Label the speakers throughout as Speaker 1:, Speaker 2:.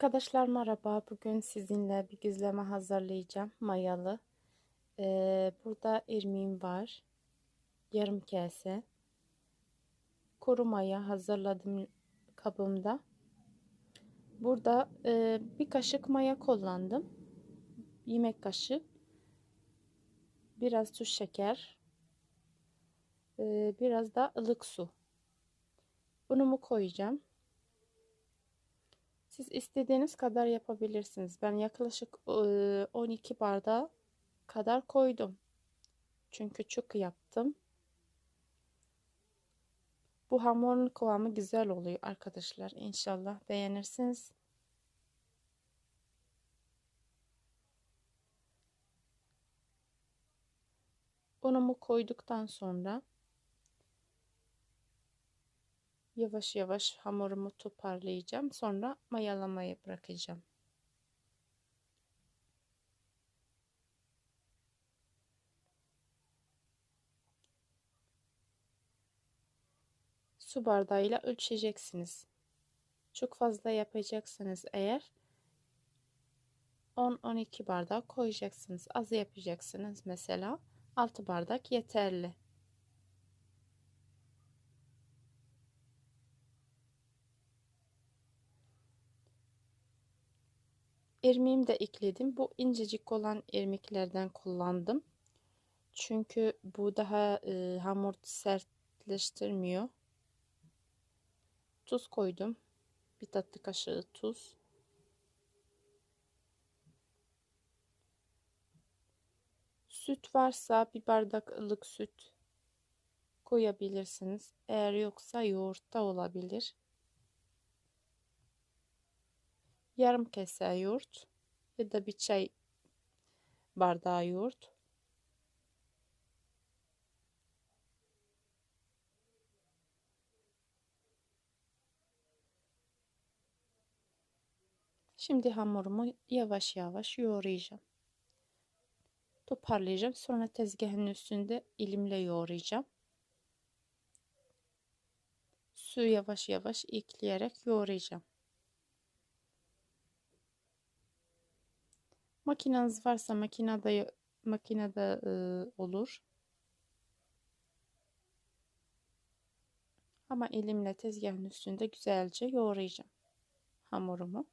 Speaker 1: Arkadaşlar merhaba. Bugün sizinle bir güzleme hazırlayacağım. Mayalı. Ee, burada irmiğim var. Yarım kase. Kuru maya hazırladım kabımda. Burada e, bir kaşık maya kullandım. Yemek kaşığı. Biraz tuz şeker. E, biraz da ılık su. Unumu koyacağım. Siz istediğiniz kadar yapabilirsiniz. Ben yaklaşık 12 bardağı kadar koydum. Çünkü çok yaptım. Bu hamurun kıvamı güzel oluyor arkadaşlar. İnşallah beğenirsiniz. Unumu koyduktan sonra Yavaş yavaş hamurumu toparlayacağım. Sonra mayalamaya bırakacağım. Su bardağıyla ölçeceksiniz. Çok fazla yapacaksınız eğer 10-12 bardak koyacaksınız. Az yapacaksınız mesela 6 bardak yeterli. İrmiğimi de ekledim. Bu incecik olan irmiklerden kullandım. Çünkü bu daha e, hamur sertleştirmiyor. Tuz koydum. Bir tatlı kaşığı tuz. Süt varsa bir bardak ılık süt koyabilirsiniz. Eğer yoksa yoğurt da olabilir. Yarım kese yoğurt ya da bir çay bardağı yoğurt. Şimdi hamurumu yavaş yavaş yoğuracağım. Toparlayacağım. Sonra tezgahın üstünde elimle yoğuracağım. Su yavaş yavaş ekleyerek yoğuracağım. Makineniz varsa makinede makinede e, olur. Ama elimle tezgahın üstünde güzelce yoğuracağım hamurumu.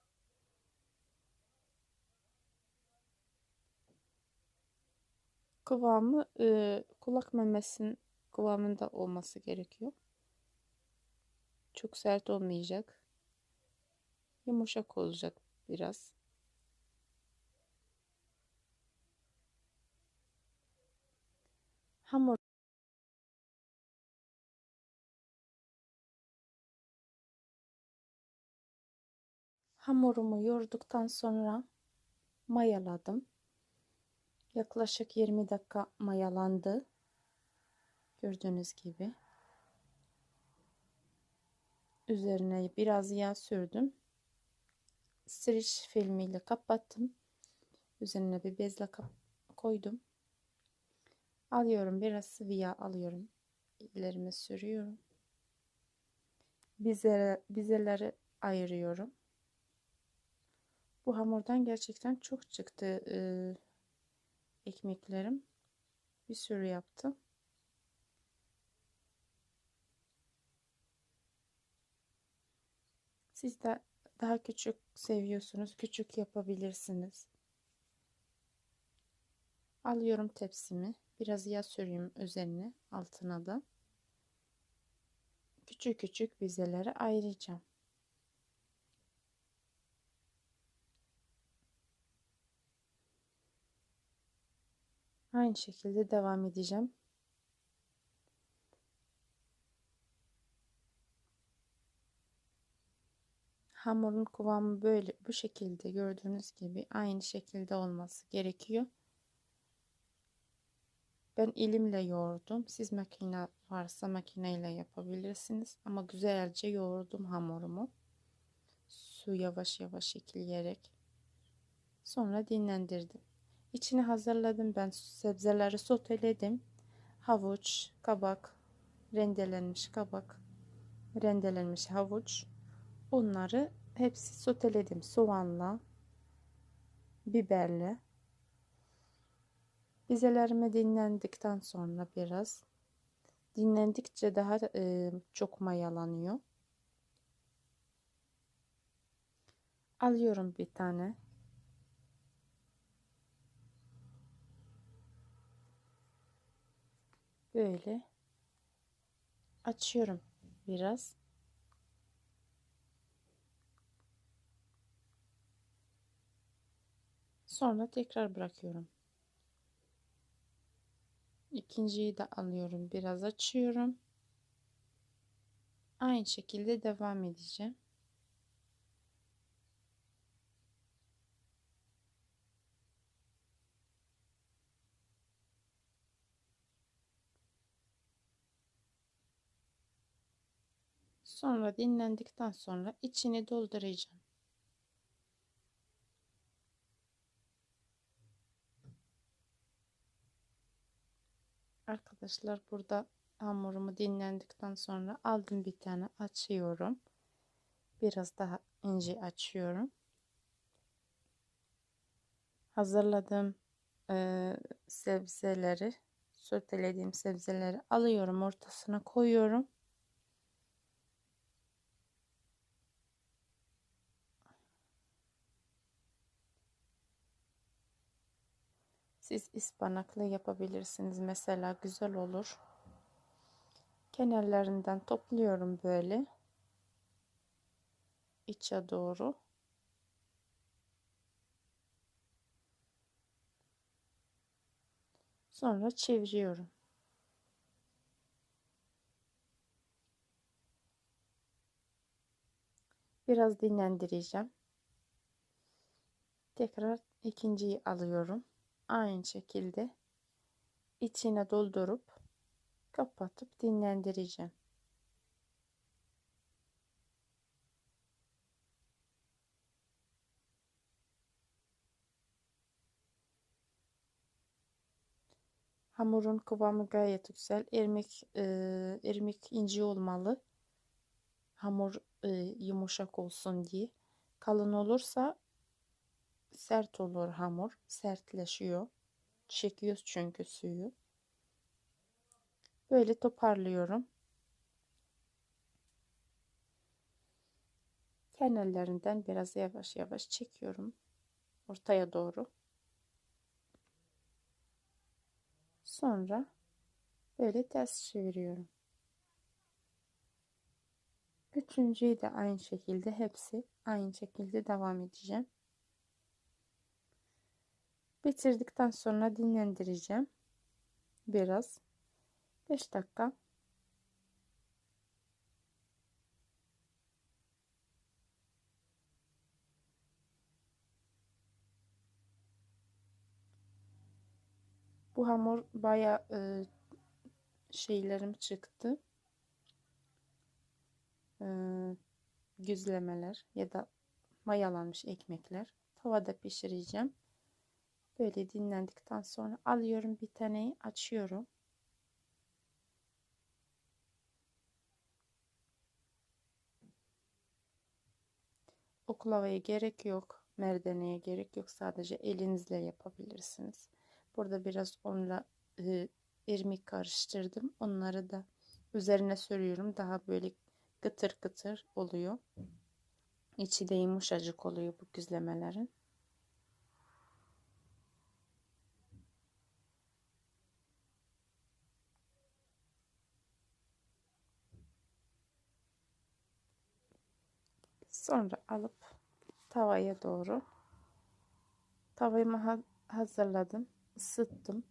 Speaker 1: Kıvamı e, kulak memesinin kıvamında olması gerekiyor. Çok sert olmayacak. Yumuşak olacak biraz. Hamur hamurumu yoğurduktan sonra mayaladım. Yaklaşık 20 dakika mayalandı. Gördüğünüz gibi. Üzerine biraz yağ sürdüm. Streç filmiyle kapattım. Üzerine bir bezle koydum. Alıyorum biraz sıvı yağ alıyorum. İlerime sürüyorum. Bize, bizeleri ayırıyorum. Bu hamurdan gerçekten çok çıktı e, ekmeklerim. Bir sürü yaptım. Siz de daha küçük seviyorsunuz. Küçük yapabilirsiniz. Alıyorum tepsimi. Biraz yağ sürüyorum üzerine altına da. Küçük küçük bizeleri ayıracağım. Aynı şekilde devam edeceğim. Hamurun kıvamı böyle bu şekilde gördüğünüz gibi aynı şekilde olması gerekiyor. Ben elimle yoğurdum. Siz makine varsa makineyle yapabilirsiniz. Ama güzelce yoğurdum hamurumu. Su yavaş yavaş ekleyerek. Sonra dinlendirdim. İçini hazırladım. Ben sebzeleri soteledim. Havuç, kabak, rendelenmiş kabak, rendelenmiş havuç. Onları hepsi soteledim soğanla, biberle. Bizelerimi dinlendikten sonra biraz dinlendikçe daha e, çok mayalanıyor. Alıyorum bir tane. Böyle açıyorum biraz. Sonra tekrar bırakıyorum. İkinciyi de alıyorum. Biraz açıyorum. Aynı şekilde devam edeceğim. Sonra dinlendikten sonra içini dolduracağım. Arkadaşlar burada hamurumu dinlendikten sonra aldım bir tane açıyorum. Biraz daha ince açıyorum. Hazırladığım e, sebzeleri, sotelediğim sebzeleri alıyorum ortasına koyuyorum. Siz ıspanaklı yapabilirsiniz. Mesela güzel olur. Kenarlarından topluyorum böyle. içe doğru. Sonra çeviriyorum. Biraz dinlendireceğim. Tekrar ikinciyi alıyorum aynı şekilde içine doldurup kapatıp dinlendireceğim. Hamurun kıvamı gayet güzel. Irmik, e, irmik ince olmalı. Hamur e, yumuşak olsun diye. Kalın olursa sert olur hamur. Sertleşiyor. Çekiyoruz çünkü suyu. Böyle toparlıyorum. Kenarlarından biraz yavaş yavaş çekiyorum. Ortaya doğru. Sonra böyle ters çeviriyorum. Üçüncüyü de aynı şekilde hepsi aynı şekilde devam edeceğim. Bitirdikten sonra dinlendireceğim. Biraz. 5 dakika. Bu hamur baya e, şeylerim çıktı. E, güzlemeler ya da mayalanmış ekmekler. Tavada pişireceğim. Böyle dinlendikten sonra alıyorum bir taneyi açıyorum. Oklavaya gerek yok. Merdaneye gerek yok. Sadece elinizle yapabilirsiniz. Burada biraz onunla e, irmik karıştırdım. Onları da üzerine sürüyorum. Daha böyle kıtır kıtır oluyor. İçi de yumuşacık oluyor bu güzlemelerin. Sonra alıp tavaya doğru tavayı hazırladım, ısıttım.